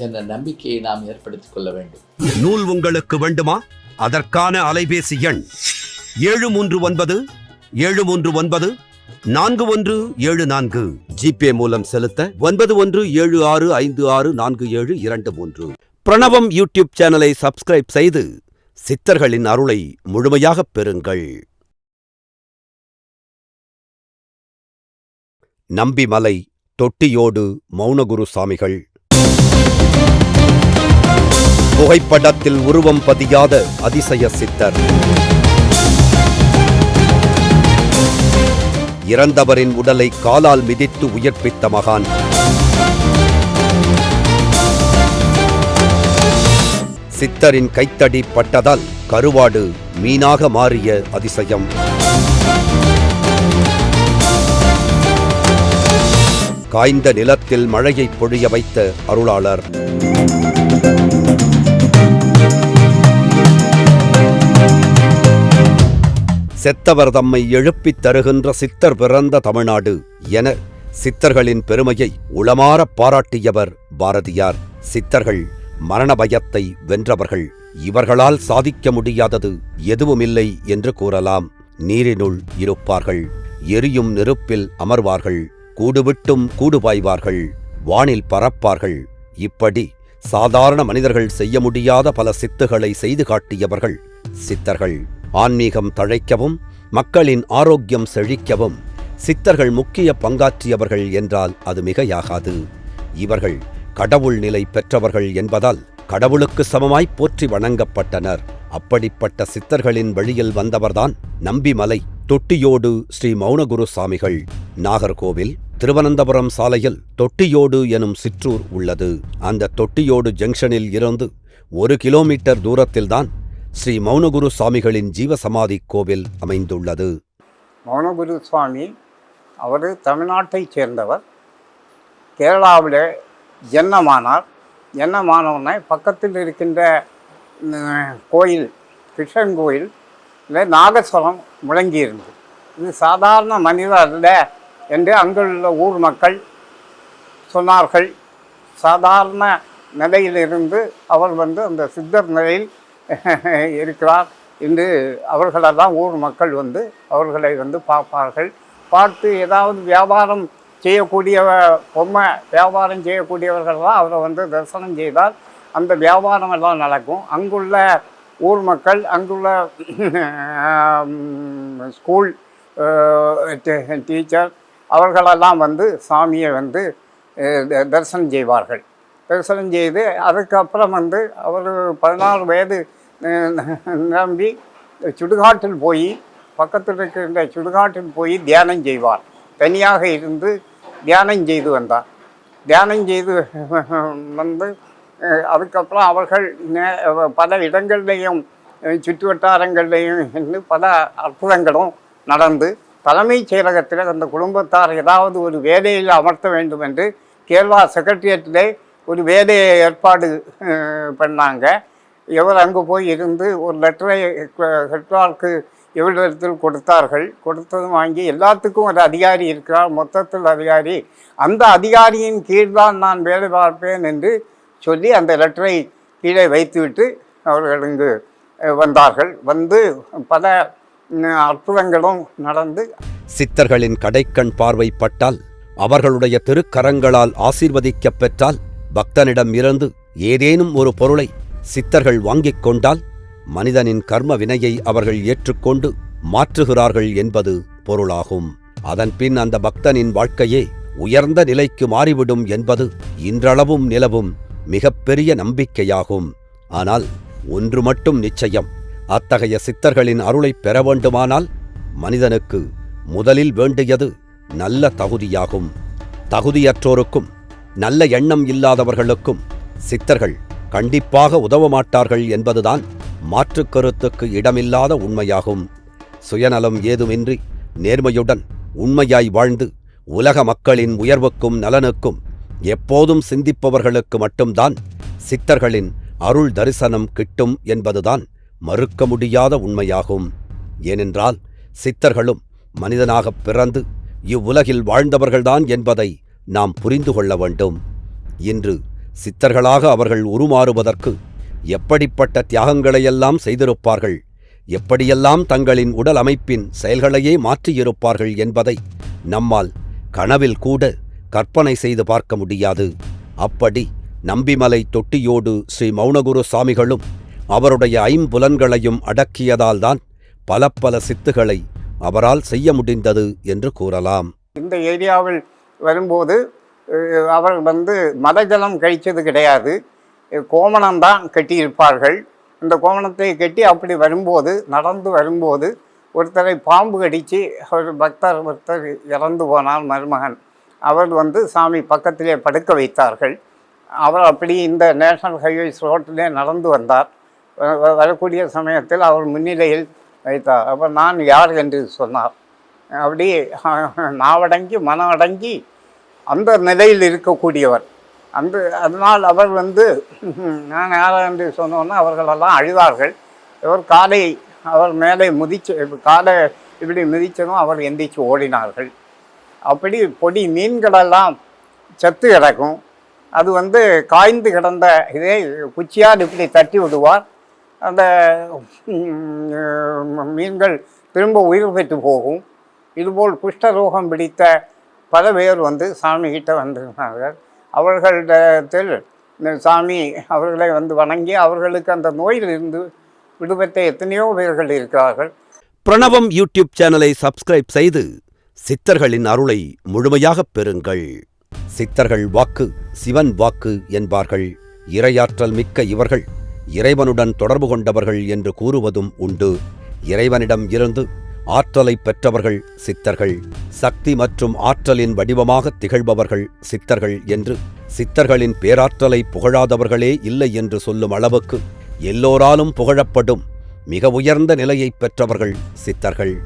என்ற நம்பிக்கையை நாம் ஏற்படுத்திக் கொள்ள வேண்டும். நூல் உங்களுக்கு வேண்டுமா? அதற்கான அலைபேசி எண் ஏழு மூன்று ஒன்பது ஏழு மூன்று ஒன்பது நான்கு ஒன்று ஏழு நான்கு. ஜிபே மூலம் செலுத்த ஒன்பது ஒன்று ஏழு ஆறு ஐந்து ஆறு நான்கு ஏழு இரண்டு மூன்று. பிரணவம் யூடியூப் சேனலை சப்ஸ்கிரைப் செய்து சித்தர்களின் அருளை முழுமையாகப் பெறுங்கள். நம்பிமலை தொட்டியோடு மௌனகுரு சாமிகள். புகைப்படத்தில் உருவம் பதியாத அதிசய சித்தர். இறந்தவரின் உடலை காலால் மிதித்து உயிர்ப்பித்த மகான். சித்தரின் கைத்தடி பட்டதால் கருவாடு மீனாக மாறிய அதிசயம். காய்ந்த நிலத்தில் மழையை பொழிய வைத்த அருளாளர். செத்தவர் தம்மை எழுப்பித் தருகின்ற சித்தர் பிறந்த தமிழ்நாடு என சித்தர்களின் பெருமையை உளமாறப் பாராட்டியவர் பாரதியார். சித்தர்கள் மரண பயத்தை வென்றவர்கள். இவர்களால் சாதிக்க முடியாதது எதுவுமில்லை என்று கூறலாம். நீரினுள் இருப்பார்கள். எரியும் நெருப்பில் அமர்வார்கள். கூடுவிட்டும் கூடு பாய்வார்கள் வானில் பறப்பார்கள். இப்படி சாதாரண மனிதர்கள் செய்ய முடியாத பல சித்துகளை செய்து காட்டியவர்கள் சித்தர்கள். ஆன்மீகம் தழைக்கவும் மக்களின் ஆரோக்கியம் செழிக்கவும் சித்தர்கள் முக்கிய பங்காற்றியவர்கள் என்றால் அது மிகையாகாது. இவர்கள் கடவுள் நிலை பெற்றவர்கள் என்பதால் கடவுளுக்கு சமமாய் போற்றி வணங்கப்பட்டனர். அப்படிப்பட்ட சித்தர்களின் வழியில் வந்தவர்தான் நம்பிமலை தொட்டியோடு ஸ்ரீ மௌனகுரு சாமிகள். நாகர்கோவில் திருவனந்தபுரம் சாலையில் தொட்டியோடு எனும் சிற்றூர் உள்ளது. அந்த தொட்டியோடு ஜங்ஷனில் இருந்து ஒரு கிலோமீட்டர் தூரத்தில்தான் ஸ்ரீ மௌனகுரு சுவாமிகளின் ஜீவசமாதி கோவில் அமைந்துள்ளது. மௌனகுரு சுவாமி அவர் தமிழ்நாட்டைச் சேர்ந்தவர். கேரளாவில் ஜன்னமானார். ஜன்னமானவுடனே பக்கத்தில் இருக்கின்ற கோயில் கிருஷ்ணன் கோயில் நாகஸ்வரம் நாகஸ்வரம் முழங்கியிருந்தது. இது சாதாரண மனிதர் அல்ல என்று அங்குள்ள ஊர் மக்கள் சொன்னார்கள். சாதாரண நிலையிலிருந்து அவர் வந்து அந்த சித்தர் நிலையில் இருக்கிறார். என்று அவர்களெல்லாம் ஊர் மக்கள் வந்து அவர்களை வந்து பார்ப்பார்கள். பார்த்து ஏதாவது வியாபாரம் செய்யக்கூடிய பொம்மை வியாபாரம் செய்யக்கூடியவர்கள்லாம் அவரை வந்து தரிசனம் செய்தால் அந்த வியாபாரம் எல்லாம் நடக்கும். அங்குள்ள ஊர் மக்கள் அங்குள்ள ஸ்கூல் டீச்சர் அவர்களெல்லாம் வந்து சாமியை வந்து த- தரிசனம் செய்வார்கள். தரிசனம் செய்து அதுக்கப்புறம் வந்து அவர் பதினாறு வயது நம்பி சுடுகாட்டில் போய் பக்கத்தில் இருக்கின்ற சுடுகாட்டில் போய் தியானம் செய்வார். தனியாக இருந்து தியானம் செய்து வந்தார். தியானம் செய்து வந்து அதுக்கப்புறம் அவர்கள் நே- பல இடங்கள்லையும் சுற்று வட்டாரங்கள்லேயும் பல அற்புதங்களும் நடந்து தலைமைச் செயலகத்தில் அந்த குடும்பத்தார் ஏதாவது ஒரு வேலையில் அமர்த்த வேண்டும் என்று கேரளா செக்ரட்டரியேட்டிலே ஒரு வேலையை ஏற்பாடு பண்ணாங்க. இவர் அங்கு போய் இருந்து ஒரு லெட்டரை ஹெட்வார்க்கு இவரிடத்தில் கொடுத்தார்கள் கொடுத்ததும் வாங்கி எல்லாத்துக்கும் ஒரு அதிகாரி இருக்கிறார் மொத்தத்தில் அதிகாரி. அந்த அதிகாரியின் கீழ்தான் நான் வேலை பார்ப்பேன் என்று சொல்லி அந்த லெட்டரை கீழே வைத்துவிட்டு அவர்கள் இங்கு வந்தார்கள். வந்து பல அற்புதங்களும் நடந்து சித்தர்களின் கடைக்கண் பார்வை பட்டால் அவர்களுடைய திருக்கரங்களால் ஆசீர்வதிக்கப் பெற்றால் பக்தனிடம் இருந்து ஏதேனும் ஒரு பொருளை சித்தர்கள் வாங்கிக் கொண்டால் மனிதனின் கர்ம வினையை அவர்கள் ஏற்றுக்கொண்டு மாற்றுகிறார்கள் என்பது பொருளாகும். அதன்பின் அந்த பக்தனின் வாழ்க்கையே உயர்ந்த நிலைக்கு மாறிவிடும் என்பது இன்றளவும் நிலவும் மிகப்பெரிய நம்பிக்கையாகும். ஆனால் ஒன்று மட்டும் நிச்சயம். அத்தகைய சித்தர்களின் அருளைப் பெற வேண்டுமானால் மனிதனுக்கு முதலில் வேண்டியது நல்ல தகுதியாகும். தகுதியற்றோருக்கும் நல்ல எண்ணம் இல்லாதவர்களுக்கும் சித்தர்கள் கண்டிப்பாக உதவ மாட்டார்கள் என்பதுதான் மாற்றுக் கருத்துக்கு இடமில்லாத உண்மையாகும். சுயநலம் ஏதுமின்றி நேர்மையுடன் உண்மையாய் வாழ்ந்து உலக மக்களின் உயர்வுக்கும் நலனுக்கும் எப்போதும் சிந்திப்பவர்களுக்கு மட்டும்தான் சித்தர்களின் அருள் தரிசனம் கிட்டும் என்பதுதான் மறுக்க முடியாத உண்மையாகும். ஏனென்றால் சித்தர்களும் மனிதனாகப் பிறந்து இவ்வுலகில் வாழ்ந்தவர்கள்தான் என்பதை நாம் புரிந்து கொள்ள வேண்டும். இன்று சித்தர்களாக அவர்கள் உருமாறுவதற்கு எப்படிப்பட்ட தியாகங்களையெல்லாம் செய்திருப்பார்கள் எப்படியெல்லாம் தங்களின் உடல் அமைப்பின் செயல்களையே மாற்றியிருப்பார்கள் என்பதை நம்மால் கனவில் கூட கற்பனை செய்து பார்க்க முடியாது. அப்படி நம்பிமலை தொட்டியோடு ஸ்ரீ மௌனகுரு சாமிகளும் அவருடைய ஐம்புலன்களையும் அடக்கியதால்தான் பல பல சித்துகளை அவரால் செய்ய முடிந்தது என்று கூறலாம். இந்த ஏரியாவில் வரும்போது அவர் வந்து மதஜலம் கழிச்சது கிடையாது. கோமணம்தான் கட்டியிருப்பார்கள். இந்த கோமணத்தை கட்டி அப்படி வரும்போது நடந்து வரும்போது ஒருத்தரை பாம்பு கடித்து அவர் பக்தர் ஒருத்தர் இறந்து போனார் மருமகன். அவர் வந்து சாமி பக்கத்திலே படுக்க வைத்தார்கள். அவர் அப்படி இந்த நேஷனல் ஹைவேஸ் ரோட்டிலே நடந்து வந்தார். வரக்கூடிய சமயத்தில் அவர் முன்னிலையில் வைத்தார். அப்போ நான் யார் என்று சொன்னார். அப்படி நாவடங்கி மனம் அடங்கி அந்த நிலையில் இருக்கக்கூடியவர். அந்த அதனால் அவர் வந்து நான் யார் என்று சொன்னோன்னா அவர்களெல்லாம் அழுதார்கள். இவர் காலை அவர் மேலே முதிச்சு காலை இப்படி மிதித்ததும் அவர் எந்திரிச்சு ஓடினார்கள். அப்படி பொடி மீன்களெல்லாம் செத்து கிடக்கும். அது வந்து காய்ந்து கிடந்த இதே குச்சியால் இப்படி தட்டி விடுவார். அந்த மீன்கள் திரும்ப உயிர் பெற்று போகும். இதுபோல் குஷ்டரோகம் பிடித்த பல பேர் வந்து சாமிகிட்ட வந்திருந்தார்கள் அவர்களிடத்தில் இந்த சாமி அவர்களை வந்து வணங்கி அவர்களுக்கு அந்த நோயிலிருந்து விடுபட்ட எத்தனையோ பேர்கள் இருக்கிறார்கள். பிரணவம் யூடியூப் சேனலை சப்ஸ்கிரைப் செய்து சித்தர்களின் அருளை முழுமையாகப் பெறுங்கள். சித்தர்கள் வாக்கு சிவன் வாக்கு என்பார்கள். இறையாற்றல் மிக்க இவர்கள் இறைவனுடன் தொடர்பு கொண்டவர்கள் என்று கூறுவதும் உண்டு. இறைவனிடம் இருந்து ஆற்றலை பெற்றவர்கள் சித்தர்கள். சக்தி மற்றும் ஆற்றலின் வடிவமாக திகழ்பவர்கள் சித்தர்கள் என்று. சித்தர்களின் பேராற்றலை புகழாதவர்களே இல்லை என்று சொல்லும் அளவுக்கு எல்லோராலும் புகழப்படும் மிக உயர்ந்த நிலையைப் பெற்றவர்கள் சித்தர்கள்.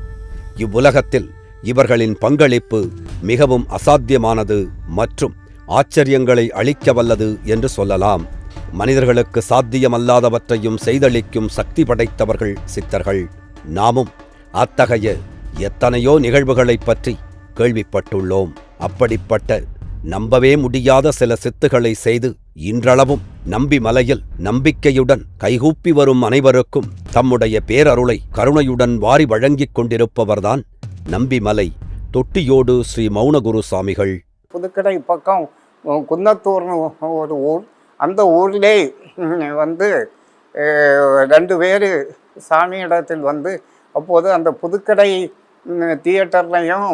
இவ்வுலகத்தில் இவர்களின் பங்களிப்பு மிகவும் அசாத்தியமானது மற்றும் ஆச்சரியங்களை அளிக்க வல்லது என்று சொல்லலாம். மனிதர்களுக்கு சாத்தியமல்லாதவற்றையும் செய்தளிக்கும் சக்தி படைத்தவர்கள் சித்தர்கள். நாமும் அத்தகைய எத்தனையோ நிகழ்வுகளைப் பற்றி கேள்விப்பட்டுள்ளோம். அப்படிப்பட்ட நம்பவே முடியாத சில சித்துகளை செய்து இன்றளவும் நம்பி மலையில் நம்பிக்கையுடன் கைகூப்பி வரும் அனைவருக்கும் தம்முடைய பேரருளை கருணையுடன் வாரி வழங்கிக் கொண்டிருப்பவர்தான் நம்பிமலை தொட்டியோடு ஸ்ரீ மௌனகுரு சாமிகள். புதுக்கடை பக்கம் உம், குன்னத்தூர்னு ஒரு ஊர். அந்த ஊரிலே வந்து ரெண்டு பேர் சாமியிடத்தில் வந்து அப்போது அந்த புதுக்கடை தியேட்டர்லையும்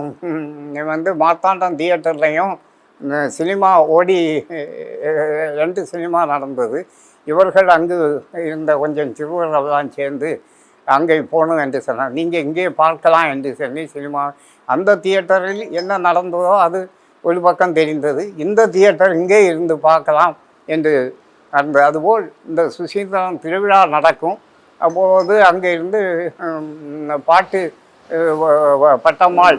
வந்து மார்த்தாண்டம் தியேட்டர்லையும் சினிமா ஓடி ரெண்டு சினிமா நடந்தது. இவர்கள் அங்கு இருந்த கொஞ்சம் சிறுவர்களெல்லாம் சேர்ந்து அங்கே போகணும் என்று சொன்னார். நீங்கள் இங்கே பார்க்கலாம் என்று சொல்லி சினிமா அந்த தியேட்டரில் என்ன நடந்ததோ அது ஒரு பக்கம் தெரிந்தது. இந்த தியேட்டர் இங்கே இருந்து பார்க்கலாம் என்று நடந்தது அதுபோல் இந்த சுசீந்திரம் திருவிழா நடக்கும். அப்போது அங்கே இருந்து பாட்டு பட்டம்மாள்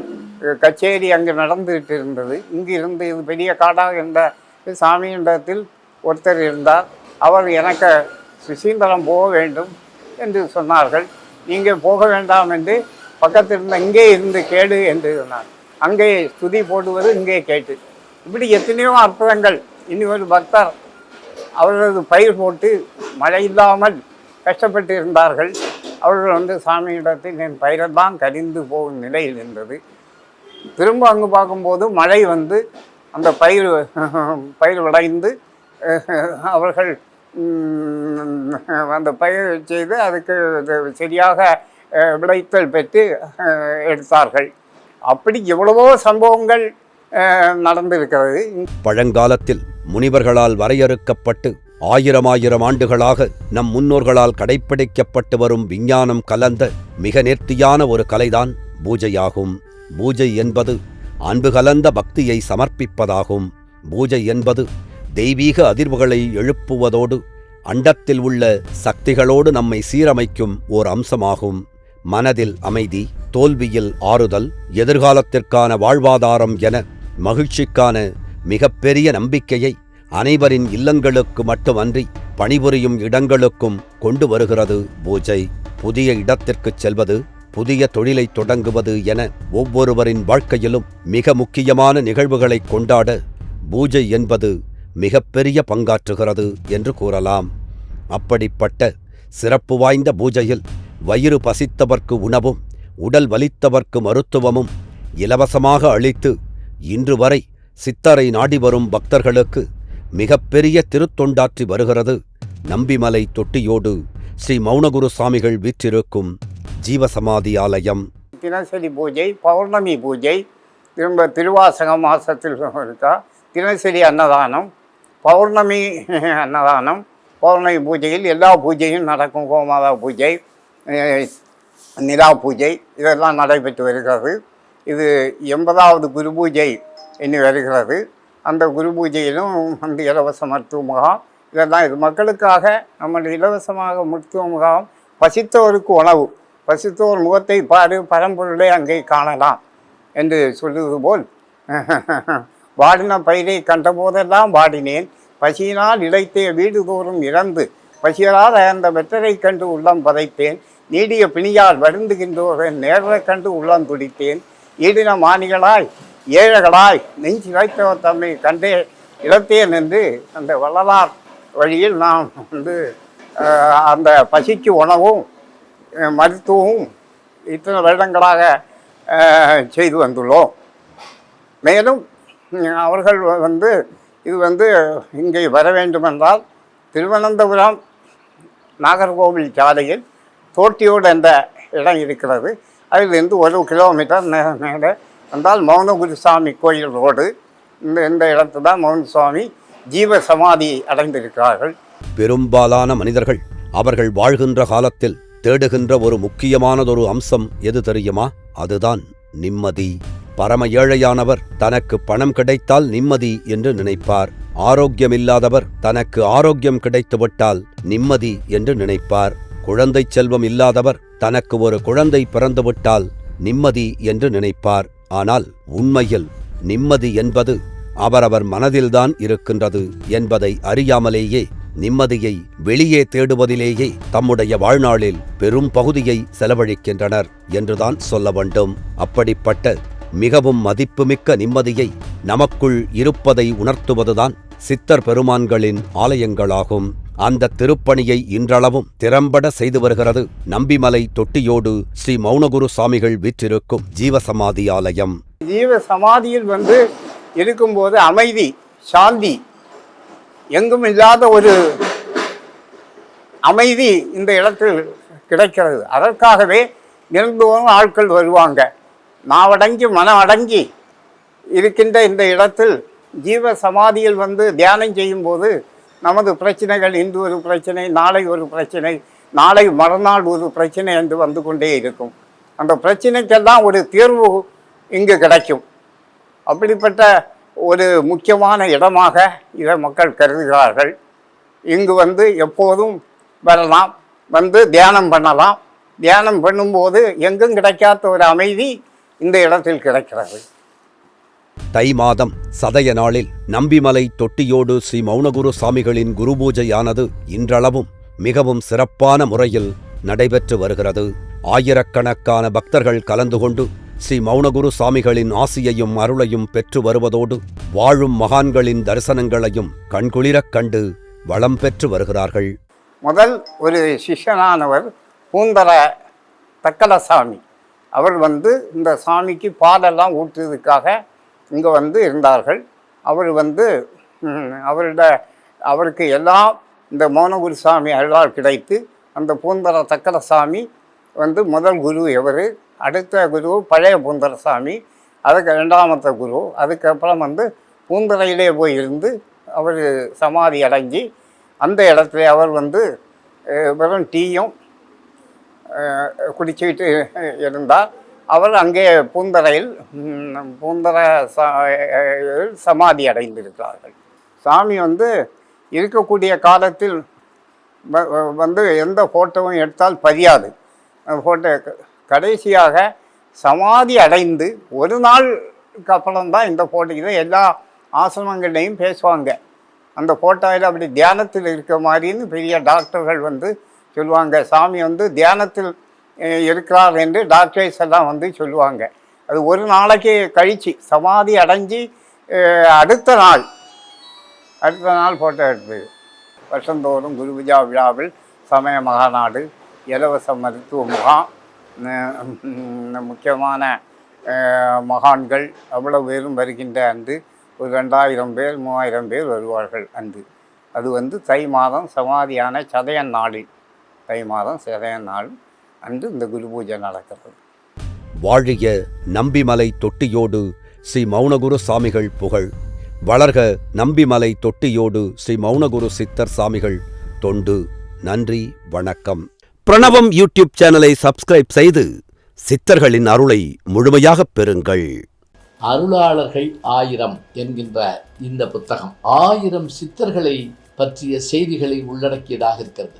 கச்சேரி அங்கே நடந்துகிட்டு இருந்தது இங்கே இருந்து இது பெரிய காடாக இருந்த சாமியிடத்தில் ஒருத்தர் இருந்தார். அவர் எனக்கு சுசீந்திரம் போக வேண்டும் என்று சொன்னார்கள். நீங்கள் போக வேண்டாம் என்று பக்கத்தில் இருந்த இங்கே இருந்து கேடு என்று சொன்னார். அங்கே துதி போடுவது இங்கே கேட்டு. இப்படி எத்தனையோ அற்புதங்கள். இனி ஒரு பக்தர் அவரது பயிர் போட்டு மழை இல்லாமல் கஷ்டப்பட்டு இருந்தார்கள். அவர்கள் வந்து சாமியிடத்தில் என் பயிரெல்லாம் கரிந்து போகும் நிலையில் இருந்தது திரும்ப அங்கு பார்க்கும்போது மழை வந்து அந்த பயிர் பயிர் விளைந்து அவர்கள் அந்த பயிர் செய்து அதுக்கு இது சரியாக விளைத்தல் பெற்று எடுத்தார்கள். அப்படி எவ்வளவோ சம்பவங்கள் நடந்திருக்கிறது. பழங்காலத்தில் முனிவர்களால் வரையறுக்கப்பட்டு ஆயிரம் ஆயிரம் ஆண்டுகளாக நம் முன்னோர்களால் கடைப்பிடிக்கப்பட்டு வரும் விஞ்ஞானம் கலந்த மிக நேர்த்தியான ஒரு கலைதான் பூஜையாகும். பூஜை என்பது அன்பு கலந்த பக்தியை சமர்ப்பிப்பதாகும். பூஜை என்பது தெய்வீக அதிர்வுகளை எழுப்புவதோடு அண்டத்தில் உள்ள சக்திகளோடு நம்மை சீரமைக்கும் ஓர் அம்சமாகும். மனதில் அமைதி தோல்வியில் ஆறுதல் எதிர்காலத்திற்கான வாழ்வாதாரம் என மகிழ்ச்சிக்கான மிகப்பெரிய நம்பிக்கையை அனைவரின் இல்லங்களுக்கு மட்டுமன்றி பணிபுரியும் இடங்களுக்கும் கொண்டு வருகிறது பூஜை. புதிய இடத்திற்குச் செல்வது புதிய தொழிலை தொடங்குவது என ஒவ்வொருவரின் வாழ்க்கையிலும் மிக முக்கியமான நிகழ்வுகளை கொண்டாட பூஜை என்பது மிகப்பெரிய பங்காற்றுகிறது என்று கூறலாம். அப்படிப்பட்ட சிறப்பு வாய்ந்த பூஜையில் வயிறு பசித்தவர்க்கு உணவும் உடல் வலித்தவர்க்கு மருத்துவமும் இலவசமாக அளித்து இன்று வரை சித்தரை நாடி வரும் பக்தர்களுக்கு மிகப்பெரிய திருத்தொண்டாற்றி வருகிறது. நம்பிமலை தொட்டியோடு ஸ்ரீ மௌனகுரு சாமிகள் வீற்றிருக்கும் ஜீவசமாதி ஆலயம். தினசரி பூஜை பௌர்ணமி பூஜை திரும்ப திருவாசக மாசத்தில் இருக்கா தினசரி அன்னதானம் பௌர்ணமி அன்னதானம் பௌர்ணமி பூஜையில் எல்லா பூஜையும் நடக்கும். கோமாதா பூஜை நிலா பூஜை இதெல்லாம் நடைபெற்று வருகிறது. இது எண்பதாவது குரு பூஜை இனி வருகிறது. அந்த குரு பூஜையிலும் வந்து இலவச மருத்துவ முகாம். இதெல்லாம் இது மக்களுக்காக நம்ம இலவசமாக மருத்துவ முகாம். பசித்தோருக்கு உணவு. பசித்தோர் முகத்தை பாரு பரம்பொருளை அங்கே காணலாம் என்று சொல்லுவது போல். வாடின பயிரை கண்டபோதெல்லாம் வாடினேன். பசியினால் இழைத்தே வீடு தோறும் இறந்து பசியலால் அந்த வெற்றரை கண்டு உள்ளம் பதைத்தேன். நீடிய பிணியால் வருந்துகின்றோரை நேரக் கண்டு உள்ளம் துடித்தேன். ஈடின மாணிகளாய் ஏழைகளாய் நெஞ்சு வைத்தவர் தம்மை கண்டே இழத்தேன் நின்று அந்த வள்ளலார் வழியில் நாம் வந்து அந்த பசிக்கு உணவும் மருத்துவமும் இத்தனை வருடங்களாக செய்து வந்துள்ளோம். மேலும் அவர்கள் வந்து இது வந்து இங்கே வர வேண்டுமென்றால் திருவனந்தபுரம் நாகர்கோவில் சாலையில் தோட்டியோடு என்ற இடம் இருக்கிறது. அதிலிருந்து ஒரு கிலோமீட்டர் மே- மேலே என்றால் மௌனகுருசாமி கோயில் ரோடு இந்த இந்த இடத்துல தான் மௌனசுவாமி ஜீவ சமாதி அடைந்திருக்கிறார்கள். பெரும்பாலான மனிதர்கள் அவர்கள் வாழ்கின்ற காலத்தில் தேடுகின்ற ஒரு முக்கியமானதொரு அம்சம் எது தெரியுமா? அதுதான் நிம்மதி. பரம ஏழையானவர் தனக்கு பணம் கிடைத்தால் நிம்மதி என்று நினைப்பார். ஆரோக்கியமில்லாதவர் தனக்கு ஆரோக்கியம் கிடைத்துவிட்டால் நிம்மதி என்று நினைப்பார். குழந்தை செல்வம் இல்லாதவர் தனக்கு ஒரு குழந்தை பிறந்துவிட்டால் நிம்மதி என்று நினைப்பார். ஆனால் உண்மையில் நிம்மதி என்பது அவரவர் மனதில்தான் இருக்கின்றது என்பதை அறியாமலேயே நிம்மதியை வெளியே தேடுவதிலேயே தம்முடைய வாழ்நாளில் பெரும் பகுதியை செலவழிக்கின்றனர் என்றுதான் சொல்ல வேண்டும். அப்படிப்பட்ட மிகவும் மதிப்புமிக்க நிம்மதியை நமக்குள் இருப்பதை உணர்த்துவதுதான் சித்தர் பெருமான்களின் ஆலயங்களாகும். அந்த திருப்பணியை இன்றளவும் திறம்பட செய்து வருகிறது. நம்பிமலை தொட்டியோடு ஸ்ரீ மௌனகுரு சுவாமிகள் விற்றிருக்கும் ஜீவசமாதி ஆலயம் ஜீவ சமாதியில் வந்து இருக்கும்போது அமைதி சாந்தி எங்கும் இல்லாத ஒரு அமைதி இந்த இடத்தில் கிடைக்கிறது. அதற்காகவே நிரந்தோறும் ஆட்கள் வருவாங்க. நாவடங்கி மனம் அடங்கி இருக்கின்ற இந்த இடத்தில் ஜீவ சமாதியில் வந்து தியானம் செய்யும்போது நமது பிரச்சனைகள் இன்று ஒரு பிரச்சனை நாளை ஒரு பிரச்சனை நாளை மறுநாள் ஒரு பிரச்சனை என்று வந்து கொண்டே இருக்கும். அந்த பிரச்சனைக்கெல்லாம் ஒரு தீர்வு இங்கு கிடைக்கும். அப்படிப்பட்ட ஒரு முக்கியமான இடமாக இதை மக்கள் கருதுகிறார்கள். இங்கு வந்து எப்போதும் வரலாம் வந்து தியானம் பண்ணலாம். தியானம் பண்ணும்போது எங்கும் கிடைக்காத ஒரு அமைதி இந்த இடத்தில் கிடைக்கிறது. தை மாதம் சதய நாளில் நம்பிமலை தொட்டியோடு ஸ்ரீ மௌனகுரு சாமிகளின் குருபூஜையானது இன்றளவும் மிகவும் சிறப்பான முறையில் நடைபெற்று வருகிறது. ஆயிரக்கணக்கான பக்தர்கள் கலந்து கொண்டு ஸ்ரீ மௌனகுரு சாமிகளின் ஆசியையும் அருளையும் பெற்று வருவதோடு வாழும் மகான்களின் தரிசனங்களையும் கண்குளிரக் கண்டு வளம் பெற்று வருகிறார்கள். முதல் ஒரு சிஷ்யனானவர் பூந்தர தக்கலசாமி. அவர் வந்து இந்த சாமிக்கு பாலெல்லாம் ஊற்றுறதுக்காக இங்கே வந்து இருந்தார்கள். அவர் வந்து அவரிட அவரோட அவருக்கு எல்லாம் இந்த மோனகுரு சாமி அருளால் கிடைத்து அந்த பூந்தர சக்கரசாமி வந்து முதல் குரு எவர் அடுத்த குரு பழைய பூந்தரசாமி அதுக்கு ரெண்டாமத்த குரு அதுக்கப்புறம் வந்து பூந்தரையிலே போய் இருந்து அவர் சமாதி அடைஞ்சி அந்த இடத்துல அவர் வந்து வெறும் டீயும் குடிச்சுக்கிட்டு இருந்தார். அவர் அங்கே பூந்தரையில் ம், பூந்தர சமாதி அடைந்திருக்கிறார்கள். சாமி வந்து இருக்கக்கூடிய காலத்தில் வந்து எந்த ஃபோட்டோவும் எடுத்தால் பதியாது. ஃபோட்டோ கடைசியாக சமாதி அடைந்து ஒரு நாளுக்கு அப்புறம்தான் இந்த ஃபோட்டோக்கு எல்லா ஆசிரமங்கள்லையும் பேசுவாங்க. அந்த ஃபோட்டோவில் அப்படி தியானத்தில் இருக்க மாதிரின்னு பெரிய டாக்டர்கள் வந்து சொல்லுவாங்க. சாமி வந்து தியானத்தில் இருக்கிறார் என்று டாக்டர்ஸ் எல்லாம் வந்து சொல்லுவாங்க. அது ஒரு நாளைக்கு கழிச்சு சமாதி அடைஞ்சு அடுத்த நாள் அடுத்த நாள் ஃபோட்டோ எடுத்தது வருஷந்தோறும் குருபூஜா விழாவில் சமய மகாநாடு இலவச மருத்துவ முகாம் முக்கியமான மகான்கள் அவ்வளவு பேரும் வருகின்ற அன்று ஒரு ரெண்டாயிரம் பேர் மூவாயிரம் பேர் வருவார்கள் அன்று. அது வந்து தை மாதம் சமாதியான சதயன் நாளில் தை மாதம் சதயன் நாள். அன்று இந்த குரு பூஜை நடக்கிறது. வாழிய நம்பிமலை தொட்டியோடு ஸ்ரீ மௌனகுரு சாமிகள் புகழ். வளர்க நம்பிமலை தொட்டியோடு ஸ்ரீ மௌனகுரு சித்தர் சாமிகள் தொண்டு. நன்றி வணக்கம். பிரணவம் யூடியூப் சேனலை சப்ஸ்கிரைப் செய்து சித்தர்களின் அருளை முழுமையாகப் பெறுங்கள். அருளாளர்கள் ஆயிரம் என்கின்ற இந்த புத்தகம் ஆயிரம் சித்தர்களை பற்றிய செய்திகளை உள்ளடக்கியதாக இருக்கிறது.